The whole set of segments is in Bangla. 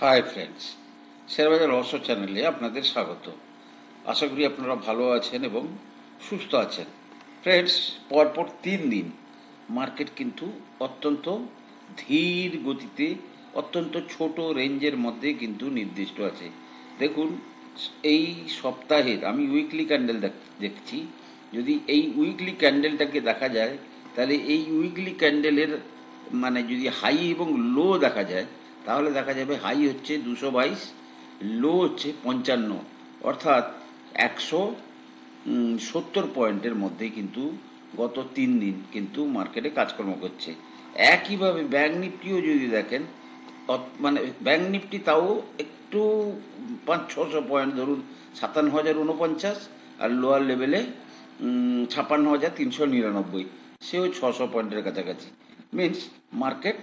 হাই ফ্রেন্ডস শেয়ারবাজার রহস্য চ্যানেলে আপনাদের স্বাগত। আশা করি আপনারা ভালো আছেন এবং সুস্থ আছেন। ফ্রেন্ডস পরপর তিন দিন মার্কেট কিন্তু অত্যন্ত ধীর গতিতে, অত্যন্ত ছোট রেঞ্জের মধ্যে কিন্তু নির্দিষ্ট আছে। দেখুন, এই সপ্তাহের আমি উইকলি ক্যান্ডেল দেখছি। যদি এই উইকলি ক্যান্ডেলটাকে দেখা যায়, তাহলে এই উইকলি ক্যান্ডেলের মানে যদি হাই এবং লো দেখা যায় তাহলে দেখা যাবে হাই হচ্ছে দুশো বাইশ, লো হচ্ছে পঞ্চান্ন। অর্থাৎ একশো সত্তর পয়েন্টের মধ্যে কিন্তু গত তিন দিন কিন্তু মার্কেটে কাজকর্ম করছে। একইভাবে ব্যাঙ্ক নিফটিও যদি দেখেন মানে ব্যাঙ্ক নিফটি তাও একটু, পাঁচ, ছশো পয়েন্ট ধরুন, সাতান্ন হাজার উনপঞ্চাশ আর লোয়ার লেভেলে ছাপান্ন হাজার তিনশো নিরানব্বই। সেও ছশো পয়েন্টের কাছাকাছি। মিনস মার্কেট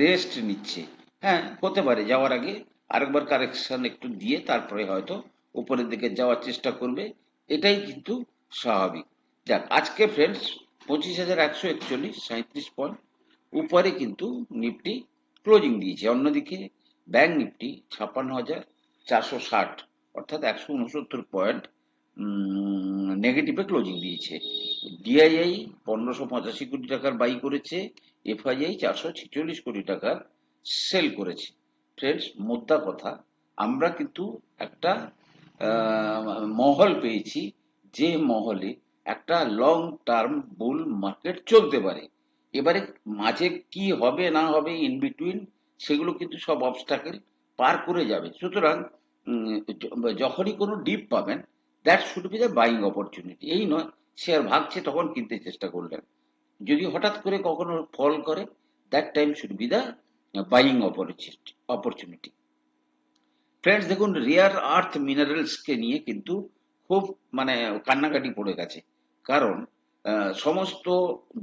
রেস্ট নিচ্ছে। হ্যাঁ হতে পারে। যাওয়ার আগে আরেকবার কারেকশন একটু দিয়ে তারপরে হয়তো উপরের দিকে যাওয়ার চেষ্টা করবে। এটাই কিন্তু স্বাভাবিক। যাক, আজকে ফ্রেন্ডস পঁচিশ হাজার একশো একচল্লিশ সাঁত্রিশ পয়েন্ট উপরে কিন্তু নিফটি ক্লোজিং দিয়েছে। অন্যদিকে ব্যাংক নিফটি ছাপ্পান্ন হাজার চারশো ষাট, অর্থাৎ একশো উনসত্তর পয়েন্ট নেগেটিভে ক্লোজিং দিয়েছে। ডিআইআই পনেরোশো পঁচাশি কোটি টাকার বাই করেছে। এফআইআই চারশো ছেচল্লিশ কোটি টাকার সেল করেছি। ফ্রেন্ডস মোদ্দা কথা, আমরা কিন্তু একটা মহল পেয়েছি যে মহলে একটা লং টার্ম বুল মার্কেট চলতে পারে। এবারে মাঝে কি হবে, না হবে ইন বিটুইন সেগুলো কিন্তু সব অবস্টাকেল পার করে যাবে। সুতরাং যখনই কোনো ডিপ পাবেন that should be the buying opportunity এই নয় শেয়ার ভাগছে তখন কিনতে চেষ্টা করলেন। যদি হঠাৎ করে কখনো ফল করে that time should be the buying opportunity friends দেখুন রেয়ার আর্থ মিনারেলসকে নিয়ে কিন্তু খুব মানে কান্নাকাটি পড়ে গেছে। কারণ সমস্ত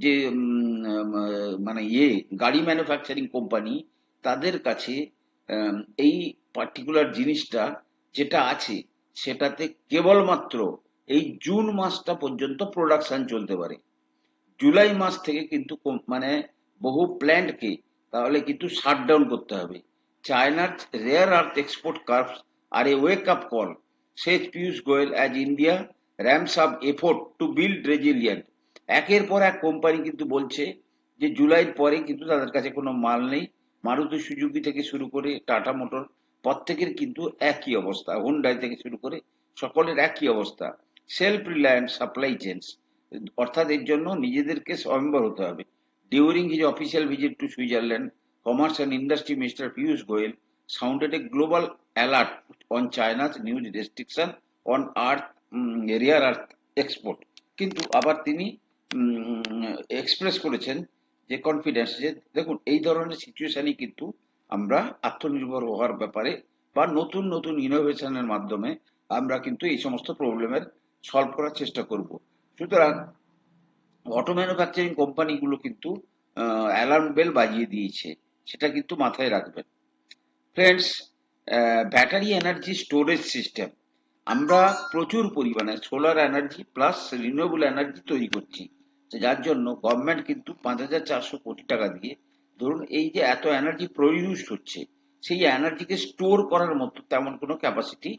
যে মানে ইয়ে গাড়ি ম্যানুফ্যাকচারিং কোম্পানি তাদের কাছে এই পার্টিকুলার জিনিসটা যেটা আছে, সেটাতে কেবলমাত্র এই জুন মাসটা পর্যন্ত প্রোডাকশন চলতে পারে। জুলাই মাস থেকে কিন্তু মানে বহু প্ল্যান্টকে তাহলে কিন্তু শাটডাউন করতে হবে। চায়নার rare earth export curbs are a wake up call শেষ Piyush Goyal as India ramps up effort to build resilient একের পর এক কোম্পানি কিন্তু বলছে যে জুলাইয়ের পরে কিন্তু তাদের কাছে কোনো মাল নেই। মারুতি সুজুকি থেকে শুরু করে টাটা মোটর, প্রত্যেকের কিন্তু একই অবস্থা। হুন্ডাই থেকে শুরু করে সকলের একই অবস্থা। সেলফ রিলায়েন্স সাপ্লাই চেন্স অর্থাৎ এর জন্য নিজেদেরকে স্বয়ম্বর হতে হবে। During his official visit to Switzerland commerce and industry minister Piyush Goyal sounded a global alert on China's news restriction on earth rare earth export কিন্তু আবার তিনি এক্সপ্রেস করেছেন যে কনফিডেন্স যে, দেখুন, এই ধরনের সিচুয়েশনই কিন্তু আমরা আত্মনির্ভর হওয়ার ব্যাপারে বা নতুন নতুন ইনোভেশনের মাধ্যমে আমরা কিন্তু এই সমস্ত প্রবলেমের সলভ করার চেষ্টা করব। সুতরাং অটো ম্যানুফ্যাকচারিং কোম্পানিগুলো কিন্তু অ্যালার্ম বেল বাজিয়ে দিয়েছে। সেটা কিন্তু মাথায় রাখবেন। Friends battery energy storage system আমরা প্রচুর পরিমাণে solar energy plus renewable energy তৈরি করছি। যার জন্য গভর্নমেন্ট কিন্তু পাঁচ হাজার চারশো কোটি টাকা দিয়ে, ধরুন এই যে এত এনার্জি প্রডিউস হচ্ছে, সেই এনার্জিকে স্টোর করার মতো তেমন কোনো ক্যাপাসিটি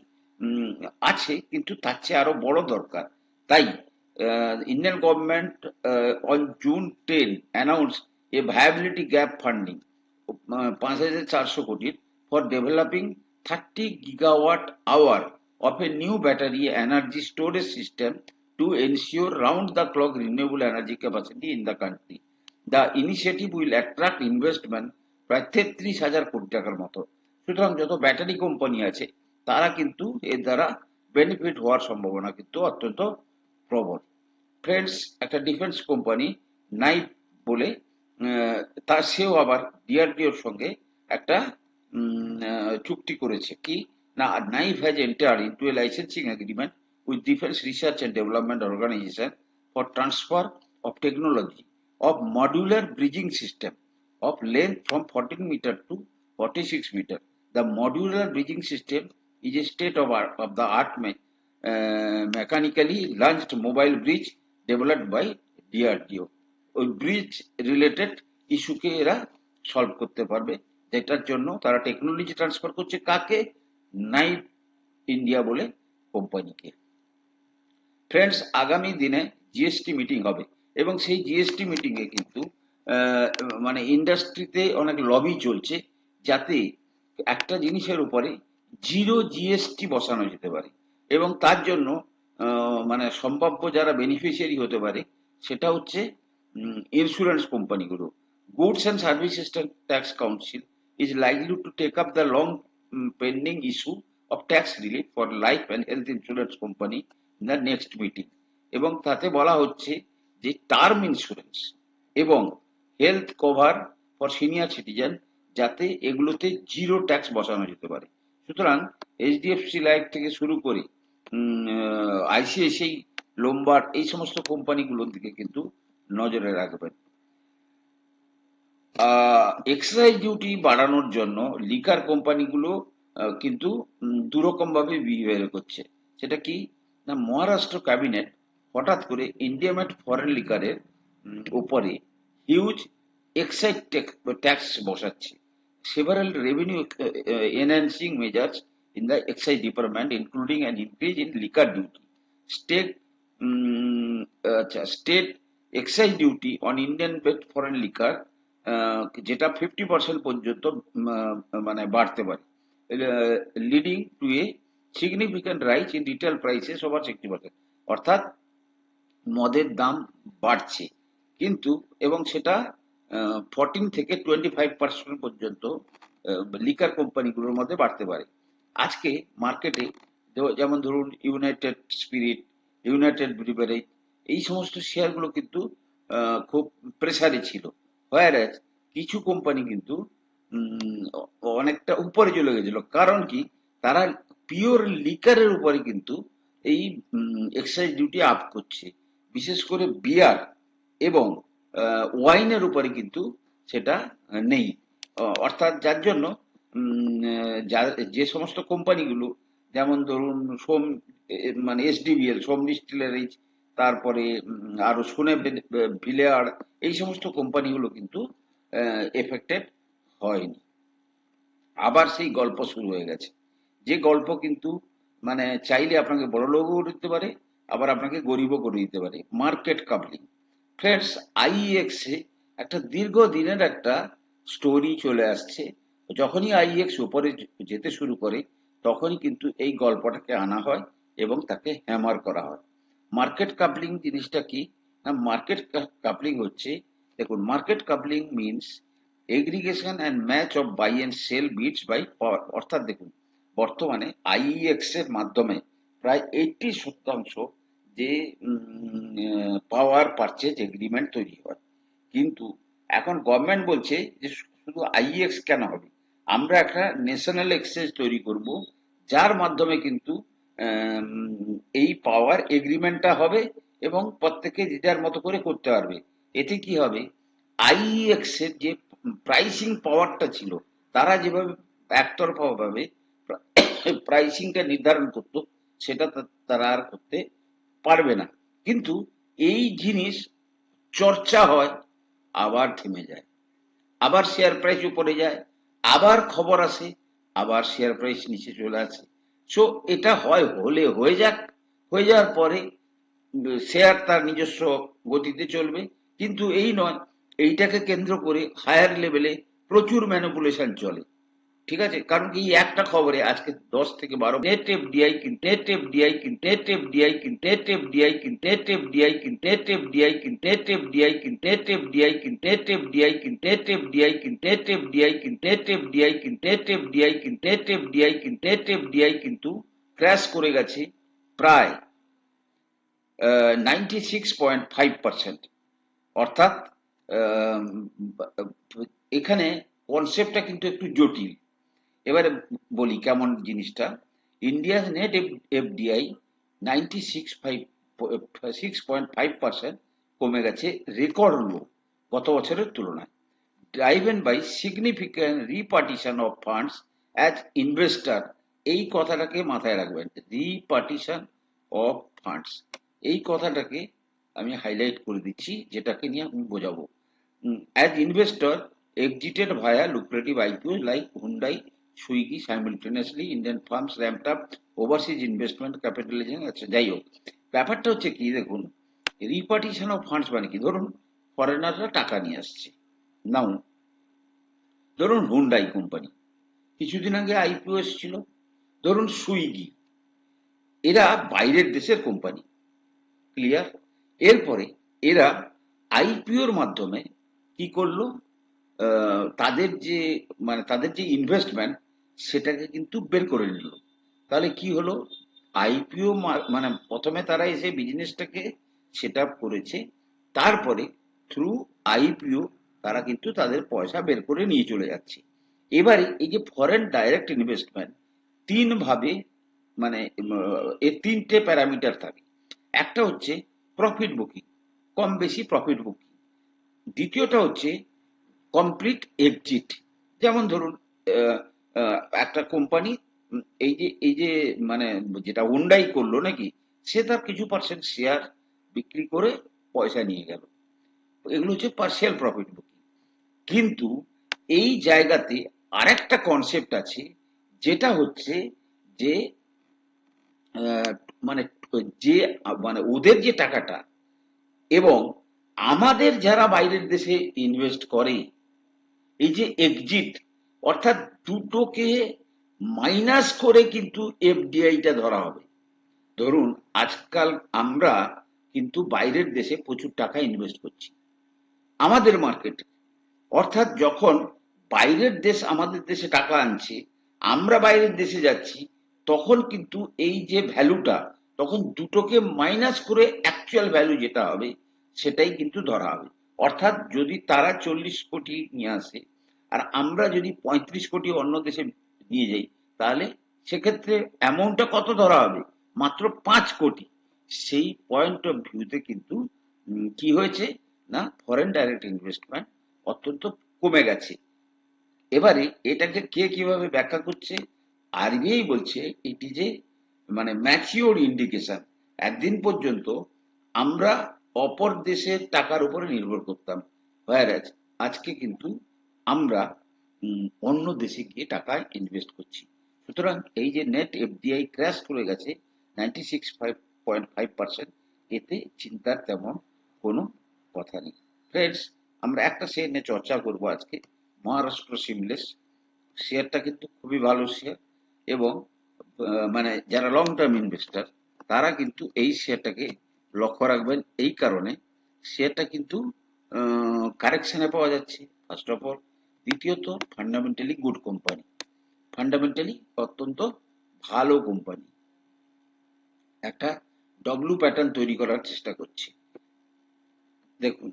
আছে, কিন্তু তার চেয়ে আরও বড় দরকার। তাই Indian government on June ten announce a viability gap funding পাঁচ হাজার চারশো কোটির for developing of a new battery energy storage system to ensure round the clock renewable energy capacity in the country. The initiative will attract investment প্রায় তেত্রিশ হাজার কোটি টাকার মতো সুতরাং যত ব্যাটারি কোম্পানি আছে, তারা কিন্তু এর দ্বারা বেনিফিট হওয়ার সম্ভাবনা কিন্তু অত্যন্ত প্রবল। ফ্রেন্ডস একটা ডিফেন্স কোম্পানি নাইফ বলে তার সেও আবার ডিআরডিওর সঙ্গে একটা চুক্তি করেছে। কি? না knife has enter into a licensing agreement with defence research and development organisation for transfer of technology of modular bridging system of length from fourteen metre to forty six metre the modular bridging system is a state of art of the art may mechanically launched mobile bridge developed by DRDO. ওই ব্রিজ রিলেটেড ইস্যুকে এরা সলভ করতে পারবে। যেটার জন্য তারা টেকনোলজি ট্রান্সফার করছে কাকে? নাইট ইন্ডিয়া বলে কোম্পানিকে ফ্রেন্ডস আগামী দিনে জিএসটি মিটিং হবে এবং সেই জিএসটি মিটিং এ কিন্তু মানে ইন্ডাস্ট্রিতে অনেক লবি চলছে যাতে একটা জিনিসের উপরে জিরো জিএসটি বসানো যেতে পারে। এবং তার জন্য মানে সম্ভাব্য যারা বেনিফিশিয়ারি হতে পারে, সেটা হচ্ছে ইন্স্যুরেন্স কোম্পানিগুলো goods and services tax council is likely to take up the long pending issue of tax relief for life and health insurance company in the next meeting এবং তাতে বলা হচ্ছে যে টার্ম ইন্স্যুরেন্স এবং health cover for senior citizen যাতে এগুলোতে জিরো ট্যাক্স বসানো যেতে পারে। সুতরাং এইচডিএফসি লাইফ থেকে শুরু করে আইসিআইসিআই লোম্বার এই সমস্ত কোম্পানিগুলোর দিকে কিন্তু নজরে রাখবেন। এক্সাইজ ডিউটি বাড়ানোর জন্য লিকার কোম্পানিগুলো কিন্তু দুরকম ভাবে বিহেভিয়ার করছে। সেটা কি? না, মহারাষ্ট্র ক্যাবিনেট হঠাৎ করে ইন্ডিয়া ইন্ডিয়ামেট ফরেন লিকারের উপরে হিউজ এক্সাইজ ট্যাক্স বসাচ্ছে। several revenue enhancing measures in the excise department including an increase in liquor duty. State um, uh, state excise duty on indian made foreign liquor uh, যেটা ফিফটি পার্সেন্ট পর্যন্ত মানে বাড়তে পারে leading to a significant rise in retail prices over sixty percent অর্থাৎ মদের দাম বাড়ছে। কিন্তু এবং সেটা ফোরটিন থেকে টোয়েন্টি ফাইভ পার্সেন্ট পর্যন্ত লিকার কোম্পানিগুলোর মধ্যে বাড়তে পারে। আজকে মার্কেটে যেমন ধরুন ইউনাইটেড স্পিরিট ইউনাইটেড ব্রিভারেজ এই সমস্ত শেয়ারগুলো কিন্তু খুব প্রেসারে ছিল। হোয়ারাজ কিছু কোম্পানি কিন্তু অনেকটা উপরে চলে গেছিল। কারণ কি? তারা পিওর লিকারের উপরে কিন্তু এই এক্সাইজ ডিউটি আপ করছে। বিশেষ করে বিয়ার এবং ওয়াইনের উপরে কিন্তু সেটা নেই। অর্থাৎ যার জন্য যা- যে সমস্ত কোম্পানিগুলো, যেমন ধরুন সোম মানে এসডিবিএল, সোম ডিস্টিলারিজ তারপরে আরও সোনে ভিলেয়ার, এই সমস্ত কোম্পানিগুলো কিন্তু এফেক্টেড হয়নি। আবার সেই গল্প শুরু হয়ে গেছে। যে গল্প কিন্তু মানে চাইলে আপনাকে বড় লোকও করে দিতে পারে, আবার আপনাকে গরিবও করে দিতে পারে। Market coupling. ফ্রেন্ডস আইএক্স একটা দীর্ঘদিনের একটা স্টোরি চলে আসছে। যখনই আইএক্স উপরে যেতে শুরু করে, তখনই কিন্তু এই গল্পটাকে আনা হয় এবং তাকে হ্যামার করা হয়। মার্কেট কাপলিং জিনিসটা কি? না, মার্কেট কাপলিং হচ্ছে, দেখুন, market coupling means aggregation and match of buy and sell bids by power অর্থাৎ দেখুন, বর্তমানে আইএক্স এর মাধ্যমে প্রায় এইটি শতাংশ যে পাওয়ার পারচেজ এগ্রিমেন্ট তৈরি হয়। কিন্তু এখন গভর্নমেন্ট বলছে যে শুধু আইএক্স কেন হবে? আমরা একটা ন্যাশনাল এক্সচেঞ্জ তৈরি করব, যার মাধ্যমে কিন্তু এই পাওয়ার এগ্রিমেন্টটা হবে এবং প্রত্যেকে যে যার মতো করে করতে পারবে। এতে কি হবে? আইএক্স এর যে প্রাইসিং পাওয়ারটা ছিল, তারা যেভাবে একতরফা ভাবে প্রাইসিংটা নির্ধারণ করতো, সেটা তারা আর করতে পারবে না। কিন্তু এই জিনিস চর্চা হয়, আবার থেমে যায়। আবার শেয়ার প্রাইস উপরে যায় আবার খবর আসে, আবার শেয়ার প্রাইস নিচে চলে আসে। সো এটা হয়, হলে হয়ে যাক। হয়ে যাওয়ার পরে শেয়ার তার নিজস্ব গতিতে চলবে। কিন্তু এই নয়, এইটাকে কেন্দ্র করে হায়ার লেভেলে প্রচুর ম্যানিপুলেশন চলে। ঠিক আছে কারণ কি এই একটা খবরে আজকে দশ থেকে বারো নেট এফডিআই কিনতে নেট এফডিআই কিনতে নেট এফডিআই কিনতে নেট এফডিআই কিনতে নেট এফডিআই কিনতে নেট এফডিআই কিনতে নেট এফডিআই কিনতে নেট এফডিআই কিনতে নেট এফডিআই কিনতে নেট এফডিআই কিনতে নেট এফডিআই কিনতে নেট এফডিআই কিনতে নেট এফডিআই কিনতে নেট এফডিআই কিনতে নেট এফডিআই কিন্তু ক্র্যাশ করে গেছে প্রায় ninety six point five percent অর্থাৎ আহ, এখানে কনসেপ্টটা কিন্তু একটু জটিল এবারে বলি কেমন জিনিসটা। ইন্ডিয়ার net FDI ninety six five six point five percent কমে গেছে রেকর্ড লো গত বছরের তুলনায়। Driven by significant repatriation of funds as investor এই কথাটাকে মাথায় রাখবেন রিপার্টিশন অফ ফান্ডস এই কথাটাকে আমি হাইলাইট করে দিচ্ছি যেটাকে নিয়ে আমি বোঝাবো। As investor exited via lucrative IPOs like Hyundai, Swiggy simultaneously, Indian firms ramped up overseas investment capitalization, আচ্ছা যাই হোক ব্যাপারটা হচ্ছে কি দেখুন রিপার্টিশন অফ ফান্ডস মানে কি? ধরুন ফরেনাররা টাকা নিয়ে আসছে। নাও ধরুন হুন্ডাই কোম্পানি কিছুদিন আগে আইপিও এসেছিল। ধরুন সুইগি এরা বাইরের দেশের কোম্পানি ক্লিয়ার এরপরে এরা আইপিওর মাধ্যমে কি করল? তাদের যে মানে তাদের যে ইনভেস্টমেন্ট সেটাকে কিন্তু বের করে নিল। তাহলে কি হলো? আইপিও মানে প্রথমে তারা এসে বিজনেসটাকে সেট আপ করেছে। তারপরে থ্রু আইপিও তারা কিন্তু তাদের পয়সা বের করে নিয়ে চলে যাচ্ছে। এবারে এই যে ফরেন ডাইরেক্ট ইনভেস্টমেন্ট তিন ভাবে মানে এর তিনটে প্যারামিটার থাকে। একটা হচ্ছে প্রফিট বুকিং কম বেশি প্রফিট বুকিং দ্বিতীয়টা হচ্ছে কমপ্লিট এক্সিট যেমন ধরুন একটা কোম্পানি এই যে এই যে মানে যেটা হুন্ডাই করল নাকি, সে তার কিছু পার্সেন্ট শেয়ার বিক্রি করে পয়সা নিয়ে গেল। এগুলো হচ্ছে পার্সিয়াল প্রফিট বুকিং কিন্তু এই জায়গাতে আরেকটা কনসেপ্ট আছে, যেটা হচ্ছে যে মানে যে মানে ওদের যে টাকাটা এবং আমাদের যারা বাইরের দেশে ইনভেস্ট করে এই যে এক্সিট অর্থাৎ দুটোকে মাইনাস করে কিন্তু এফডিআইটা ধরা হবে। ধরুন, আজকাল আমরা কিন্তু বাইরের দেশে প্রচুর টাকা ইনভেস্ট করছি। আমাদের মার্কেটে অর্থাৎ যখন বাইরের দেশ আমাদের দেশে টাকা আনছে, আমরা বাইরের দেশে যাচ্ছি, তখন কিন্তু এই যে ভ্যালুটা তখন দুটোকে মাইনাস করে অ্যাকচুয়াল ভ্যালু যেটা হবে, সেটাই কিন্তু ধরা হবে। অর্থাৎ যদি তারা চল্লিশ কোটি নিয়ে আসে আর আমরা যদি পঁয়ত্রিশ কোটি অন্য দেশে নিয়ে যাই, তাহলে সেক্ষেত্রে অ্যামাউন্টটা কত ধরা হবে? মাত্র পাঁচ কোটি। সেই পয়েন্ট অফ ভিউতে কিন্তু কি হয়েছে? না ফরেন ডাইরেক্ট ইনভেস্টমেন্ট অত্যন্ত কমে গেছে। এবারে এটাকে কে কীভাবে ব্যাখ্যা করছে? আরবিআই বলছে এটি যে মানে ম্যাচিওর ইন্ডিকেশন একদিন পর্যন্ত আমরা অপর দেশের টাকার উপরে নির্ভর করতাম। whereas আজকে কিন্তু আমরা অন্য দেশে গিয়ে টাকা ইনভেস্ট করছি। সুতরাং এই যে নেট এফডিআই ক্র্যাশ করে গেছে ninety six five point five percent এতে চিন্তার তেমন কোনো কথা নেই। ফ্রেন্ডস আমরা একটা শেয়ার নিয়ে চর্চা করব আজকে, মহারাষ্ট্র সিমলেস শেয়ারটা কিন্তু খুবই ভালো শেয়ার এবং মানে যারা লং টার্ম ইনভেস্টার তারা কিন্তু এই শেয়ারটাকে লক্ষ্য রাখবেন এই কারণে। শেয়ারটা কিন্তু কারেকশনে পাওয়া যাচ্ছে ফার্স্ট অফ অল দ্বিতীয়ত ফান্ডামেন্টালি গুড কোম্পানি ফান্ডামেন্টালি অত্যন্ত ভালো কোম্পানি একটা ডব্লু প্যাটার্ন তৈরি করার চেষ্টা করছে। দেখুন,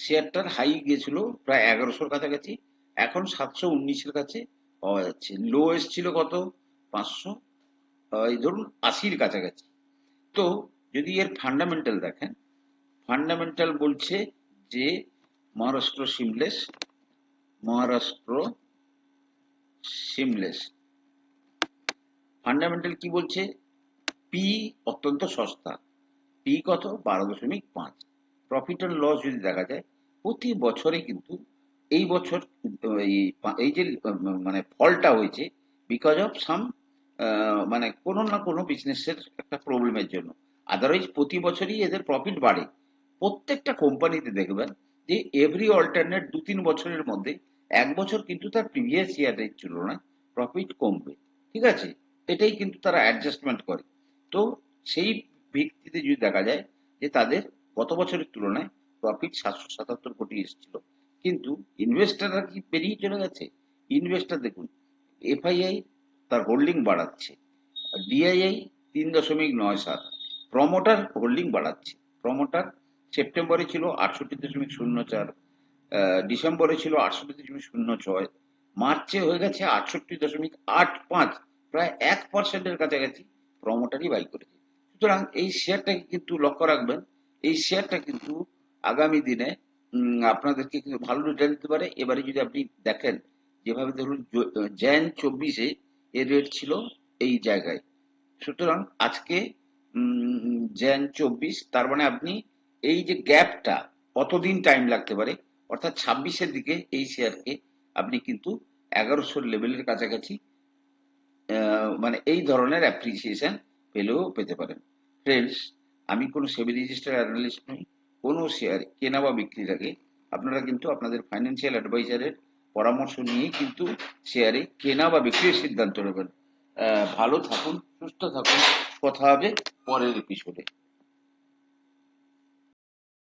শেয়ারটার হাই গিয়েছিল প্রায় এগারোশোর কাছাকাছি, এখন সাতশো উনিশের কাছে পাওয়া যাচ্ছে। লো এসছিল কত? পাঁচশো এই ধরুন আশির কাছাকাছি। তো যদি এর ফান্ডামেন্টাল দেখেন ফান্ডামেন্টাল বলছে যে Maharashtra seamless Maharashtra seamless fundamental কি বলছে? পি অত্যন্ত সস্তা। পি কত? বারো দশমিক পাঁচ। প্রফিট অ্যান্ড লস যদি দেখা যায়, প্রতি বছরে কিন্তু এই বছর এই যে মানে ফলটা হয়েছে বিকজ অফ সাম মানে কোনো না কোনো বিজনেসের একটা প্রবলেমের জন্য। আদারওয়াইজ প্রতি বছরই এদের প্রফিট বাড়ে। প্রত্যেকটা কোম্পানিতে দেখবেন যে এভরি অল্টারনেট দু তিন বছরের মধ্যে, এক বছর কিন্তু তার প্রিভিয়াস ইয়ারের তুলনায় প্রফিট কমবে, ঠিক আছে? এটাই কিন্তু তারা অ্যাডজাস্টমেন্ট করে। তো সেই ভিত্তিতে যদি দেখা যায় যে তাদের গত বছরের তুলনায় প্রফিট সাতশো সাতাত্তর কোটি এসেছিল, কিন্তু ইনভেস্টাররা কি পেরিয়ে চলে গেছে? ইনভেস্টার দেখুন এফআইআই তার হোল্ডিং বাড়াচ্ছে ডিআইআই তিন দশমিক নয় সাত প্রমোটার হোল্ডিং বাড়াচ্ছে প্রমোটার সেপ্টেম্বরে ছিল আটষট্টি দশমিক শূন্য চার ডিসেম্বরে ছিল আটষট্টি দশমিক শূন্য ছয়, মার্চে হয়ে গেছে আটষট্টি দশমিক আট পাঁচ, প্রায় এক পার্সেন্টের কাছাকাছি প্রমোটারই বাই করেছে। সুতরাং এই শেয়ারটাকে কিন্তু লক্ষ্য রাখবেন, এই শেয়ারটা কিন্তু আগামী দিনে আপনাদেরকে কিন্তু ভালো রিটার্ন দিতে পারে। এবারে যদি আপনি দেখেন, যেভাবে ধরুন জ্যান চব্বিশে এর রেট ছিল এই জায়গায়। সুতরাং আজকে জ্যান চব্বিশ, তার মানে আপনি এই যে গ্যাপটা কতদিন টাইম লাগতে পারে? অর্থাৎ ছাব্বিশের দিকে এই শেয়ারকে আপনি কিন্তু এগারোশোর লেভেলের কাছাকাছি মানে এই ধরনের অ্যাপ্রিসিয়েশন পেলেও পেতে পারেন। ফ্রেন্ডস আমি কোনো সেবি রেজিস্টার অ্যানালিস্ট নই, কোনো শেয়ার কেনা বা বিক্রির আগে আপনারা কিন্তু আপনাদের ফাইন্যান্সিয়াল অ্যাডভাইজারের পরামর্শ নিয়ে কিন্তু শেয়ারে কেনা বা বিক্রির সিদ্ধান্ত নেবেন। ভালো থাকুন, সুস্থ থাকুন, কথা হবে পরের এপিসোডে